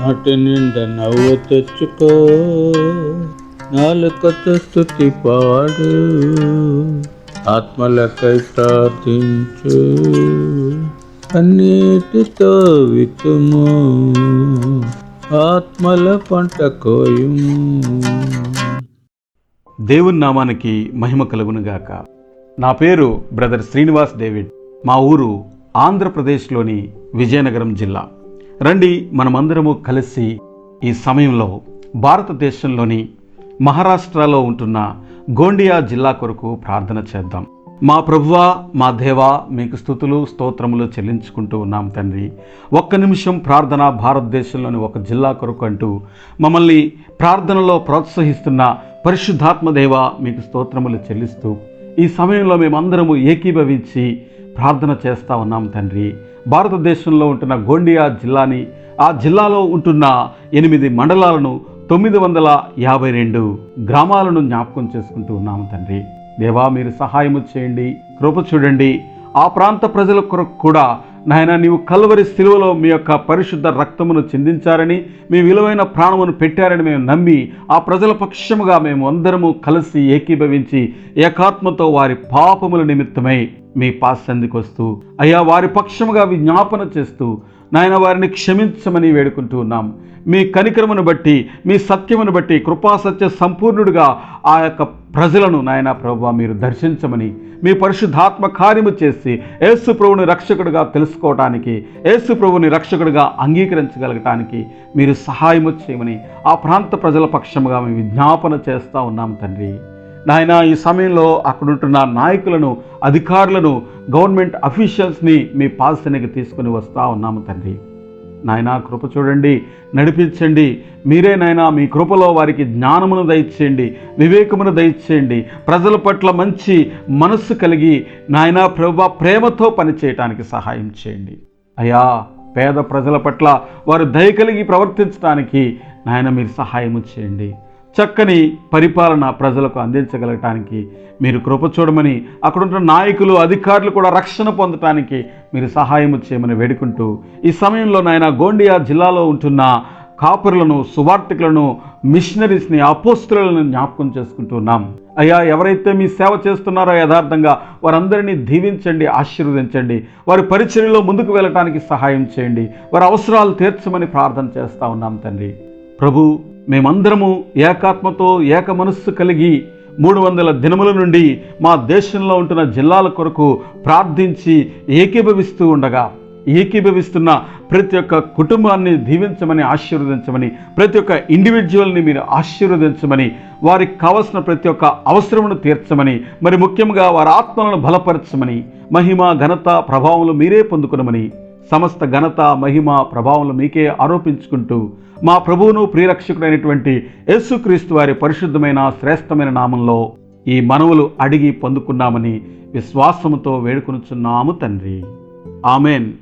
నాటి నిండా నవ్వు తెచ్చుకో. నాలుకతో స్థుతి పాడు. ఆత్మలకై ప్రార్థించు. అన్నిటితో వితుము ఆత్మల పంట కోయుము. దేవుని నామానికి మహిమ కలుగునుగాక. నా పేరు బ్రదర్ శ్రీనివాస్ డేవిడ్. మా ఊరు ఆంధ్రప్రదేశ్లోని విజయనగరం జిల్లా. రండి మనమందరము కలిసి ఈ సమయంలో భారతదేశంలోని మహారాష్ట్రలో ఉంటున్న గోండియా జిల్లా కొరకు ప్రార్థన చేద్దాం. మా ప్రభువా మా దేవా మీకు స్థుతులు స్తోత్రములు చెల్లించుకుంటూ ఉన్నాం తండ్రి. ఒక్క నిమిషం ప్రార్థన భారతదేశంలోని ఒక జిల్లా కొరకు అంటూ మమ్మల్ని ప్రార్థనలో ప్రోత్సహిస్తున్న పరిశుద్ధాత్మ దేవ మీకు స్తోత్రములు చెల్లిస్తూ ఈ సమయంలో మేమందరము ఏకీభవించి ప్రార్థన చేస్తా ఉన్నాం తండ్రి. భారతదేశంలో ఉంటున్న గోండియా జిల్లాని ఆ జిల్లాలో ఉంటున్న ఎనిమిది మండలాలను తొమ్మిది వందల యాభై రెండు గ్రామాలను జ్ఞాపకం చేసుకుంటూ ఉన్నాము తండ్రి. దేవా మీరు సహాయము చేయండి కృప చూడండి. ఆ ప్రాంత ప్రజల కొరకు కూడా నాయన నీవు కల్వరి శిలువలో మీ యొక్క పరిశుద్ధ రక్తమును చిందించారని మీ విలువైన ప్రాణమును పెట్టారని మేము నమ్మి ఆ ప్రజల పక్షముగా మేము అందరము కలిసి ఏకీభవించి ఏకాత్మతో వారి పాపముల నిమిత్తమై మీ పాసందికి వస్తూ అయ్యా వారి పక్షముగా విజ్ఞాపన చేస్తూ నాయన వారిని క్షమించమని వేడుకుంటూ ఉన్నాం. మీ కనికరమును బట్టి మీ సత్యమును బట్టి కృపాసత్య సంపూర్ణుడిగా ఆ యొక్క ప్రజలను నాయన ప్రభు మీరు దర్శించమని మీ పరిశుద్ధాత్మ కార్యము చేసి యేసు ప్రభుని రక్షకుడిగా తెలుసుకోవటానికి యేసు ప్రభుని రక్షకుడిగా అంగీకరించగలగటానికి మీరు సహాయము చేయమని ఆ ప్రాంత ప్రజల పక్షముగా మేము విజ్ఞాపన చేస్తూ ఉన్నాం తండ్రి. నాయన ఈ సమయంలో అక్కడుంటున్న నాయకులను అధికారులను గవర్నమెంట్ అఫీషియల్స్ని మీ పాలసీనికి తీసుకుని వస్తూ ఉన్నాము తండ్రి. నాయనా కృప చూడండి నడిపించండి. మీరే నాయనా మీ కృపలో వారికి జ్ఞానమును దయచేయండి వివేకమును దయచేయండి. ప్రజల పట్ల మంచి మనస్సు కలిగి నాయనా ప్రభ ప్రేమతో పనిచేయటానికి సహాయం చేయండి. అయ్యా పేద ప్రజల పట్ల వారు దయ కలిగి ప్రవర్తించడానికి నాయన మీరు సహాయము చేయండి. చక్కని పరిపాలన ప్రజలకు అందించగలగటానికి మీరు కృప చూడమని అక్కడున్న నాయకులు అధికారులు కూడా రక్షణ పొందటానికి మీరు సహాయం చేయమని వేడుకుంటూ ఈ సమయంలో నాయన గోండియా జిల్లాలో ఉంటున్న కాపురులను సువార్థికులను మిషనరీస్ని అపోస్తులను జ్ఞాపకం చేసుకుంటున్నాం అయ్యా ఎవరైతే మీ సేవ చేస్తున్నారో యథార్థంగా వారందరినీ దీవించండి ఆశీర్వదించండి వారి పరిచర్యలో ముందుకు వెళ్ళటానికి సహాయం చేయండి వారి అవసరాలు తీర్చమని ప్రార్థన చేస్తూ ఉన్నాం తండ్రి. ప్రభు మేమందరము ఏకాత్మతో ఏక మనస్సు కలిగి మూడు వందల దినముల నుండి మా దేశంలో ఉంటున్న జిల్లాల కొరకు ప్రార్థించి ఏకీభవిస్తూ ఉండగా ఏకీభవిస్తున్న ప్రతి ఒక్క కుటుంబాన్ని దీవించమని ఆశీర్వదించమని ప్రతి ఒక్క ఇండివిజువల్ని మీరు ఆశీర్వదించమని వారికి కావలసిన ప్రతి ఒక్క అవసరమును తీర్చమని మరి ముఖ్యంగా వారి ఆత్మలను బలపరచమని మహిమ ఘనత ప్రభావములు మీరే పొందుకునమని సమస్త ఘనత మహిమ ప్రభావంలో మీకే ఆరోపించుకుంటూ మా ప్రభువును ప్రియరక్షకుడైనటువంటి యేసుక్రీస్తు వారి పరిశుద్ధమైన శ్రేష్టమైన నామంలో ఈ మనవులు అడిగి పొందుకున్నామని విశ్వాసముతో వేడుకొనుచున్నాము తండ్రి. ఆమెన్.